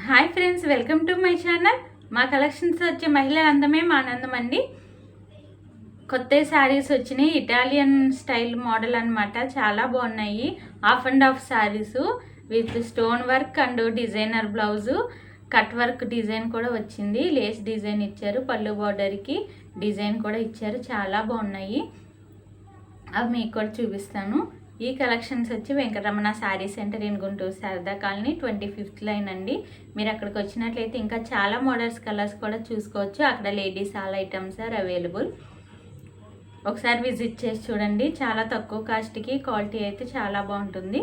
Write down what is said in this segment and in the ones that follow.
Hi friends welcome to my channel. మా collections వచ్చే మహిళల అందమే మా ఆనందం అండి. కొత్త శారీస్ వచ్చినాయి. ఇటాలియన్ స్టైల్ మోడల్ అన్నమాట. చాలా బాగున్నాయి. Half and half saris with stone work and designer blouse cut work design కూడా వచ్చింది. లేస్ డిజైన్ ఇచ్చారు. పళ్ళు బార్డర్కి డిజైన్ కూడా ఇచ్చారు. చాలా బాగున్నాయి. అవి మీకు కూడా చూపిస్తాను. ఈ కలెక్షన్స్ వచ్చి Venkataramana sari centre in Guntur Sharada colony twenty fifth line అండి. మీరు అక్కడికి వచ్చినట్లయితే ఇంకా చాలా మోడల్స్ కలర్స్ కూడా చూసుకోవచ్చు. అక్కడ ladies all items are available. ఒకసారి విజిట్ చేసి చూడండి. చాలా తక్కువ కాస్ట్కి క్వాలిటీ అయితే చాలా బాగుంటుంది.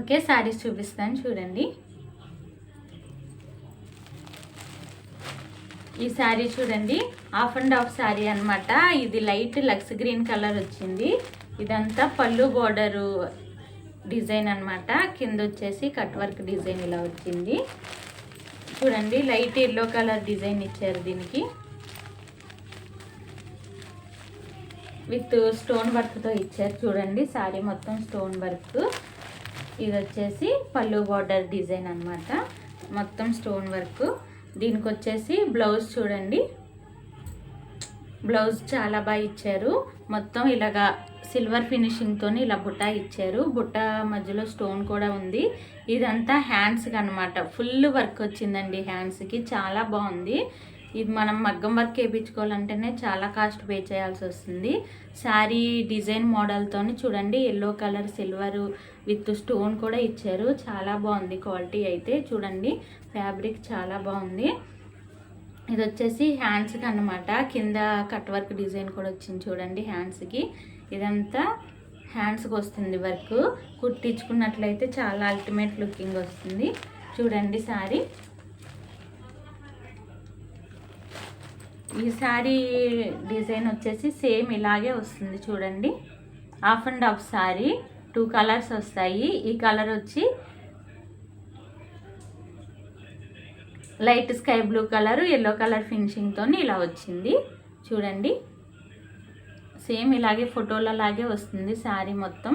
ఓకే శారీస్ చూపిస్తాను చూడండి. ఈ శారీ చూడండి. ఆఫ్ అండ్ ఆఫ్ శారీ అనమాట ఇది లైట్ లక్స్ గ్రీన్ కలర్ వచ్చింది. ఇదంతా పళ్ళు బోర్డరు డిజైన్ అన్నమాట. కింద వచ్చేసి కట్ వర్క్ డిజైన్ ఇలా వచ్చింది. చూడండి లైట్ ఎల్లో కలర్ డిజైన్ ఇచ్చారు దీనికి. విత్ స్టోన్ వర్క్తో ఇచ్చారు చూడండి శారీ మొత్తం స్టోన్ వర్క్. ఇది వచ్చేసి పళ్ళు బార్డర్ డిజైన్ అన్నమాట. మొత్తం స్టోన్ వర్క్. దీనికి వచ్చేసి బ్లౌజ్ చూడండి. బ్లౌజ్ చాలా బాగా ఇచ్చారు. మొత్తం ఇలాగా సిల్వర్ ఫినిషింగ్తో ఇలా బుట్ట ఇచ్చారు. బుట్ట మధ్యలో స్టోన్ కూడా ఉంది. ఇదంతా హ్యాండ్స్కి అనమాట ఫుల్ వర్క్ వచ్చిందండి హ్యాండ్స్కి చాలా బాగుంది. ఇది మనం మగ్గం వర్క్ వేయించుకోవాలంటేనే చాలా కాస్ట్ పే చేయాల్సి వస్తుంది. శారీ డిజైన్ మోడల్తో చూడండి. Yellow colour silver with stone కూడా ఇచ్చారు. చాలా బాగుంది క్వాలిటీ అయితే. చూడండి. ఫ్యాబ్రిక్ చాలా బాగుంది. ఇది వచ్చేసి హ్యాండ్స్కి అన్నమాట. కింద కట్ వర్క్ డిజైన్ కూడా వచ్చింది చూడండి హ్యాండ్స్కి ఇదంతా హ్యాండ్స్కి వస్తుంది వర్క్ కుట్టించుకున్నట్లయితే చాలా అల్టిమేట్ లుకింగ్ వస్తుంది. చూడండి శారీ ఈ శారీ డిజైన్ వచ్చేసి సేమ్ ఇలాగే వస్తుంది చూడండి. Half and half sari two colours వస్తాయి. ఈ కలర్ వచ్చి light sky blue colour yellow colour ఫినిషింగ్తో ఇలా వచ్చింది. చూడండి. సేమ్ ఇలాగే ఫోటోల లాగే వస్తుంది శారీ మొత్తం.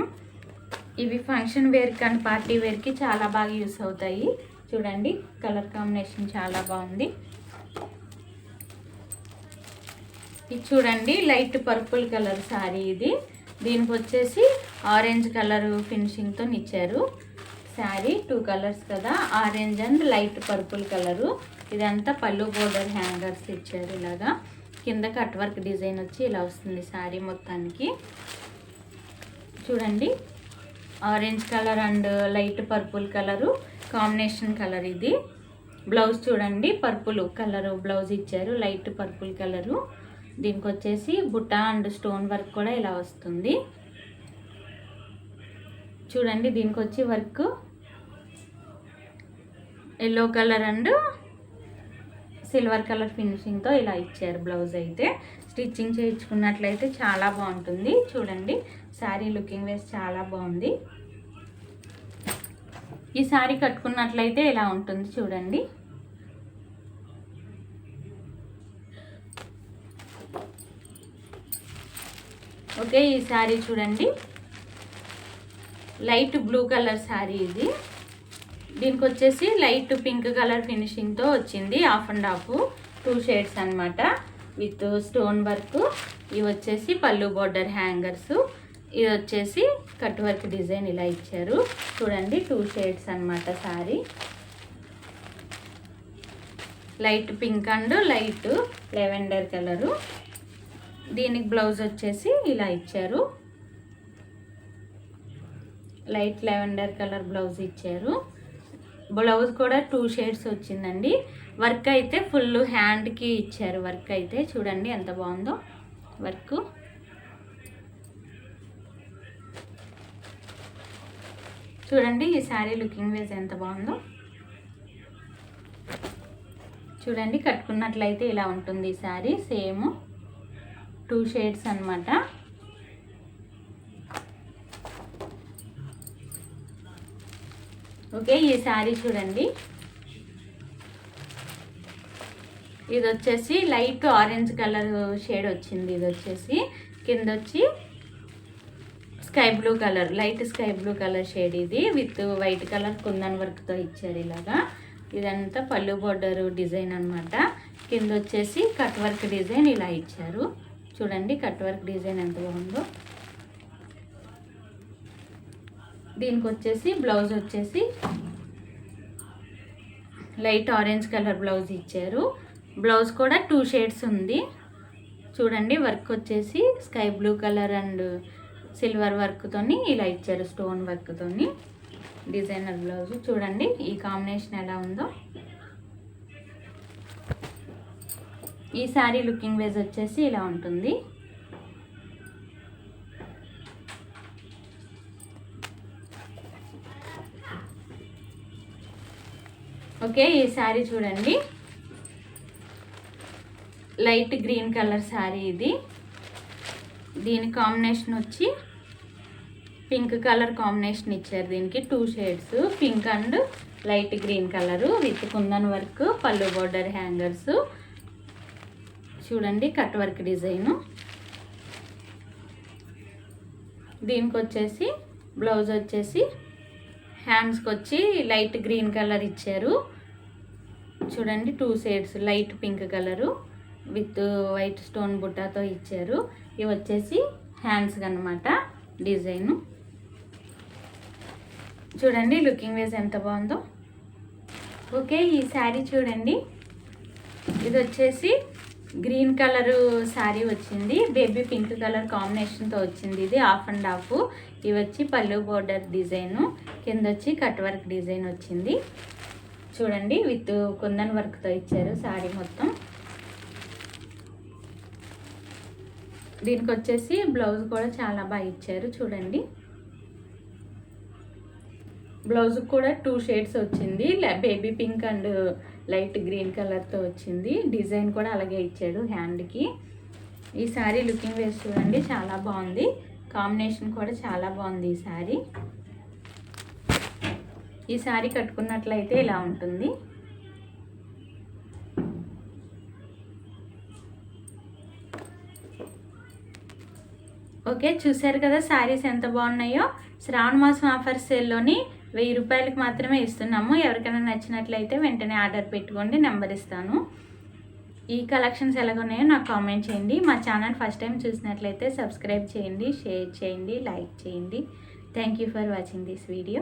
ఇవి ఫంక్షన్ వేర్కి అండ్ పార్టీ వేర్కి చాలా బాగా యూస్ అవుతాయి. చూడండి కలర్ కాంబినేషన్ చాలా బాగుంది. ఇది చూడండి లైట్ పర్పుల్ కలర్ శారీ ఇది. దీనికి వచ్చేసి ఆరెంజ్ కలర్ ఫినిషింగ్తో ఇచ్చారు. శారీ టూ కలర్స్ కదా orange and light purple colour. ఇదంతా పళ్ళు బోర్డర్ హ్యాంగర్స్ ఇచ్చారు ఇలాగా. కింద కట్ వర్క్ డిజైన్ వచ్చి ఇలా వస్తుంది శారీ మొత్తానికి. చూడండి. Orange colour and light purple colour combination colour ఇది. బ్లౌజ్ చూడండి పర్పుల్ కలరు బ్లౌజ్ ఇచ్చారు లైట్ పర్పుల్ కలరు. దీనికి వచ్చేసి బుట్ట అండ్ స్టోన్ వర్క్ కూడా ఇలా వస్తుంది. చూడండి దీనికి వచ్చి work yellow colour and silver colour ఫినిషింగ్తో ఇలా ఇచ్చారు బ్లౌజ్ అయితే. స్టిచ్చింగ్ చేయించుకున్నట్లయితే చాలా బాగుంటుంది. చూడండి శారీ లుకింగ్ వేస్ చాలా బాగుంది. ఈ శారీ కట్టుకున్నట్లయితే ఇలా ఉంటుంది చూడండి. ఓకే ఈ శారీ చూడండి. లైట్ బ్లూ కలర్ శారీ ఇది. దీనికి వచ్చేసి లైట్ పింక్ కలర్ ఫినిషింగ్తో వచ్చింది. Half and half. Two shades అనమాట విత్ స్టోన్ వర్క్. ఇవి వచ్చేసి పళ్ళు బార్డర్ హ్యాంగర్స్. ఇది వచ్చేసి కట్ వర్క్ డిజైన్ ఇలా ఇచ్చారు. చూడండి టూ షేడ్స్ అనమాట sari light pink and light lavender colour. దీనికి బ్లౌజ్ వచ్చేసి ఇలా ఇచ్చారు. లైట్ లెవెండర్ కలర్ బ్లౌజ్ ఇచ్చారు. బ్లౌజ్ కూడా టూ షేడ్స్ వచ్చిందండి. వర్క్ అయితే ఫుల్ హ్యాండ్కి ఇచ్చారు. వర్క్ అయితే చూడండి ఎంత బాగుందో. వర్క్. చూడండి ఈ శారీ లుకింగ్ వేస్ ఎంత బాగుందో. చూడండి కట్టుకున్నట్లయితే ఇలా ఉంటుంది ఈ శారీ. సేమ్ టూ షేడ్స్ అనమాట ఓకే ఈ శారీ చూడండి. ఇది వచ్చేసి లైట్ ఆరెంజ్ కలర్ షేడ్ వచ్చింది ఇది వచ్చేసి కింద వచ్చి sky blue colour light sky blue colour shade ఇది విత్ వైట్ కలర్ కుందన్ వర్క్తో ఇచ్చారు ఇలాగా. ఇదంతా పళ్ళు బోర్డర్ డిజైన్ అన్నమాట. కింద వచ్చేసి కట్ వర్క్ డిజైన్ ఇలా ఇచ్చారు. చూడండి కట్ వర్క్ డిజైన్ ఎంత బాగుందో. దీనికి వచ్చేసి బ్లౌజ్ వచ్చేసి లైట్ ఆరెంజ్ కలర్ బ్లౌజ్ ఇచ్చారు. బ్లౌజ్ కూడా టూ షేడ్స్ ఉంది. చూడండి వర్క్ వచ్చేసి sky blue colour and silver వర్క్తోని ఇలా ఇచ్చారు స్టోన్ వర్క్తోని. డిజైనర్ బ్లౌజ్ చూడండి ఈ కాంబినేషన్ ఎలా ఉందో. ఈ శారీ లుకింగ్ వేజ్ వచ్చేసి ఇలా ఉంటుంది. ఓకే ఈ శారీ చూడండి. లైట్ గ్రీన్ కలర్ శారీ ఇది. దీని కాంబినేషన్ వచ్చి పింక్ కలర్ కాంబినేషన్ ఇచ్చారు దీనికి two shades pink and light green colour with kundan work పళ్ళు బోర్డర్ హ్యాంగర్స్. చూడండి కట్ వర్క్ డిజైను. దీనికి వచ్చేసి బ్లౌజ్ వచ్చేసి హ్యాండ్స్కి వచ్చి లైట్ గ్రీన్ కలర్ ఇచ్చారు. చూడండి two shades light pink colour with white stone బుట్టాతో ఇచ్చారు. ఇవి వచ్చేసి హ్యాండ్స్ అనమాట డిజైను. చూడండి లుకింగ్ వేస్ ఎంత బాగుందో. ఓకే ఈ శారీ చూడండి. ఇది వచ్చేసి గ్రీన్ కలర్ శారీ వచ్చింది. బేబీ పింక్ కలర్ కాంబినేషన్తో వచ్చింది ఇది. Half and half. ఇవి వచ్చి పళ్ళు బోర్డర్ డిజైను. కింద వచ్చి కట్ వర్క్ డిజైన్ వచ్చింది. చూడండి విత్ కుందన్ వర్క్తో ఇచ్చారు శారీ మొత్తం. దీనికి వచ్చేసి బ్లౌజ్ కూడా చాలా బాగా ఇచ్చారు. చూడండి. బ్లౌజ్ కూడా టూ షేడ్స్ వచ్చింది. Baby pink and light green కలర్తో వచ్చింది. డిజైన్ కూడా అలాగే ఇచ్చాడు హ్యాండ్కి. ఈ శారీ లుకింగ్ వేసి చూడండి చాలా బాగుంది. కాంబినేషన్ కూడా చాలా బాగుంది ఈ శారీ ఈ శారీ కట్టుకున్నట్లయితే ఇలా ఉంటుంది. ఓకే చూసారు కదా శారీస్ ఎంత బాగున్నాయో? శ్రావణ మాసం ఆఫర్ సేల్లోని వెయ్యి రూపాయలకు మాత్రమే ఇస్తున్నాము. ఎవరికైనా నచ్చినట్లయితే వెంటనే ఆర్డర్ పెట్టుకోండి నెంబర్ ఇస్తాను. ఈ కలెక్షన్స్ ఎలాగున్నాయో నాకు కామెంట్ చేయండి. మా ఛానల్ ఫస్ట్ టైం చూసినట్లయితే సబ్స్క్రైబ్ చేయండి షేర్ చేయండి లైక్ చేయండి. Thank you for watching this video